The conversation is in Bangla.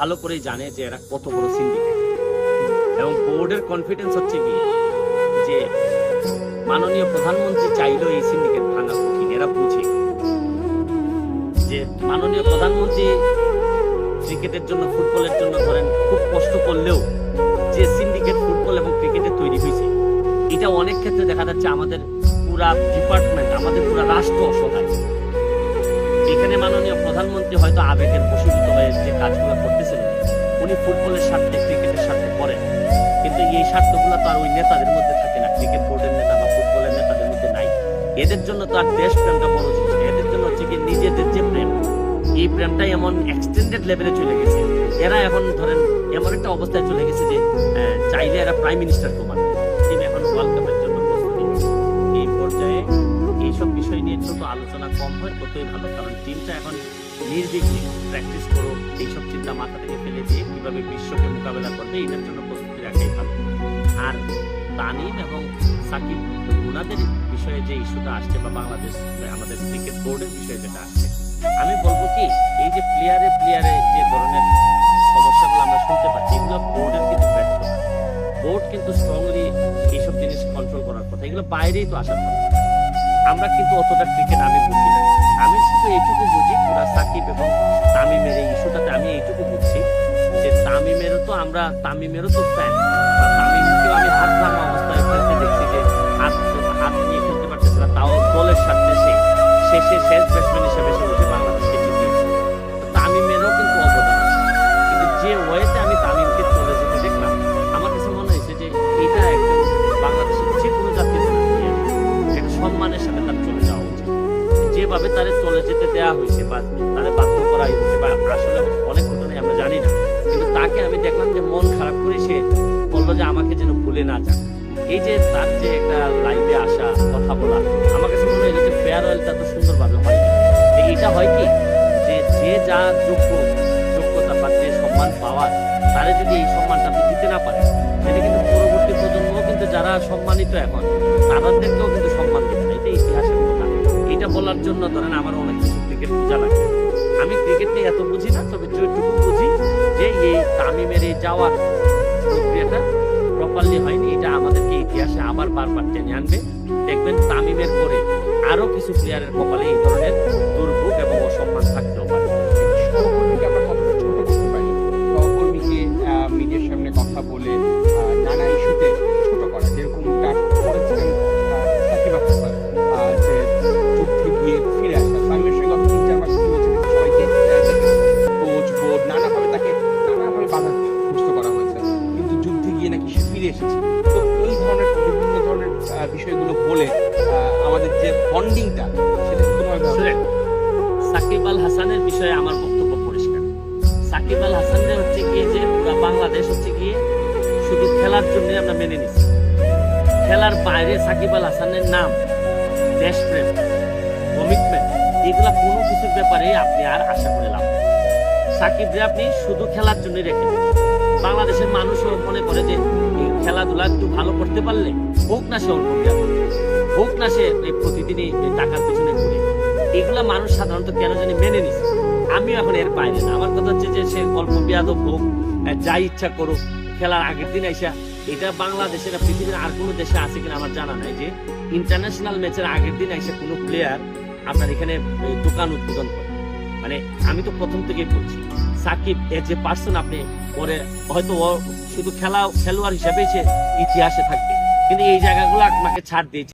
ভালো করেই জানে যে এরা কত বড় সিন্ডিকেট এবং বোর্ডের কনফিডেন্স হচ্ছে কি? যে মাননীয় প্রধানমন্ত্রী চাইলেও এই সিন্ডিকেট ভাঙা কঠিন, এরা বুঝে। যে মাননীয় প্রধানমন্ত্রী ক্রিকেটের জন্য, ফুটবলের জন্য ধরেন, খুব কষ্ট করলেও যে সিন্ডিকেট ফুটবল এবং ক্রিকেটে তৈরি হয়েছে, এটা অনেক ক্ষেত্রে দেখা যাচ্ছে আমাদের পুরা ডিপার্টমেন্ট আমাদের পুরা রাষ্ট্র অসহায়। এখানে মাননীয় প্রধানমন্ত্রী হয়তো আবেগের বশীভূত হয়ে যে কাজগুলো করতেছিলেন, উনি ফুটবলের স্বার্থে, ক্রিকেটের স্বার্থে করেন। কিন্তু এই স্বার্থগুলো তো আর ওই নেতাদের মধ্যে থাকে না, ক্রিকেট বোর্ডের নেতা বা ফুটবলের নেতাদের মধ্যে নাই। এদের জন্য তো আর দেশ প্রেমটা বড় না। এদের জন্য হচ্ছে কি নিজেদের যে প্রেম, এই প্রেমটাই এমন এক্সটেন্ডেড লেভেলে চলে গেছে। এরা এখন ধরেন এমন একটা অবস্থায় চলে গেছে যে চাইলে এরা প্রাইম মিনিস্টার কমান এখন ওয়ার্ল্ড কাপের জন্য প্রস্তুতি এই পর্যায়ে এইসব বিষয় আলোচনা কম হয়, ততই ভালো। কারণ টিমটা এখন নির্বিঘ্নে প্র্যাকটিস করো, এইসব চিন্তা মাথা থেকে ফেলে দিয়ে কীভাবে বিশ্বকে মোকাবেলা করবে, এটার জন্য প্রস্তুতি রাখাই ভালো। আর তানিম এবং সাকিব ওনাদের বিষয়ে যে ইস্যুটা আসছে বা বাংলাদেশ, আমাদের ক্রিকেট বোর্ডের বিষয়ে যেটা আসছে, আমি বলব কি, এই যে প্লেয়ারে প্লেয়ারে যে ধরনের সমস্যাগুলো আমরা শুনতে পাচ্ছি, এগুলো বোর্ডের কিন্তু বোর্ড কিন্তু স্ট্রংলি এইসব জিনিস কন্ট্রোল করার কথা, এগুলো বাইরেই তো আসার কথা। আমরা কিন্তু অতটা ক্রিকেট আমি বুঝি না। আমি শুধু এইটুকু বুঝি, পুরা সাকিব এবং তামিমের এই ইস্যুটাতে আমি এইটুকু বুঝছি যে তামিমেরও তো আমরা, তামিমেরও তো ফ্যান তামিমকেও আমি হাত ভাঙা অবস্থায় খেলতে দেখছি যে হাত হাত নিয়ে খেলতে পারতেছে না, তাও দলের স্বার্থে সে শেষে শেষ ব্যাটসম্যান হিসেবে যেতে দেওয়া হয়েছে বা তারে বাধ্য করা হয়েছে বা আসলে অনেক ঘটনায় আমরা জানি না। কিন্তু তাকে আমি দেখলাম যে মন খারাপ করে সে বলল যে আমাকে যেন ভুলে না যান। এই যে তার যে একটা লাইভে আসা কথা বলা, আমার কাছে মনে হয় যে ফেয়ারওয়েলটা তো সুন্দরভাবে হয়। তো এইটা হয় কি? যে যে যা যোগ্য যোগ্যতা বা যে সম্মান পাওয়ার তারা যদি এই সম্মানটা আপনি দিতে না পারেন, সেটা কিন্তু পরবর্তী প্রজন্ম কিন্তু যারা সম্মানিত এখন তাদেরকেও বলার জন্য ধরেন আমার অনেক কিছু ক্রিকেট বোঝা লাগে। আমি ক্রিকেট নিয়ে এত বুঝি না, তবে যেটুকু বুঝি যে এই তামিমের এই যাওয়ার প্রক্রিয়াটা প্রপারলি হয়নি, এটা আমাদেরকে ইতিহাসে আবার বারবার টেনে আনবে। দেখবেন তামিমের পরে আরও কিছু প্লেয়ারের কপালে এই ধরনের দুর্ভোগ এবং অসম্মান থাকতেও পারে। বিষয়গুলো বলে আমাদের যে বন্ডিংটা সাকিব আল হাসানের বিষয়ে আমার বক্তব্য পরিষ্কার। সাকিব আল হাসানের হচ্ছে গিয়ে যে পুরো বাংলাদেশ হচ্ছে গিয়ে শুধু খেলার জন্য আমরা মেনে নিচ্ছি খেলার বাইরে সাকিব আল হাসানের নাম, দেশপ্রেম কমিটমেন্ট এগুলা কোনো কিছুর ব্যাপারে আপনি আর আশা করে লাভ। সাকিবরে আপনি শুধু খেলার জন্য রেখে। বাংলাদেশের মানুষও মনে করে যে এই খেলাধুলা একটু ভালো করতে পারলে হোক না সে অল্প হোক না সে প্রতিদিনই টাকার পিছনে ঘুরে। এগুলা মানুষ সাধারণত কেন জানি মেনে নিছে? আমিও এখন এর বাইরে না। আমার কথা হচ্ছে যে সে অল্প বিয়াদব হোক যা ইচ্ছা করুক, খেলার আগের দিন আইসা, এটা বাংলাদেশের পৃথিবীর আর কোনো দেশে আছে কিনা আমার জানা নাই যে ইন্টারন্যাশনাল ম্যাচের আগের দিন আইসা কোনো প্লেয়ার আপনার এখানে দোকান উদ্বোধন করে। মানে আমি তো প্রথম থেকেই বলছি, সাকিব এর যে পার্সন আপনি পরে হয়তো শুধু খেলা, খেলোয়াড় হিসাবে সে ইতিহাসে থাকবে। কিন্তু এই জায়গাগুলো আপনাকে ছাড় দিয়েছে।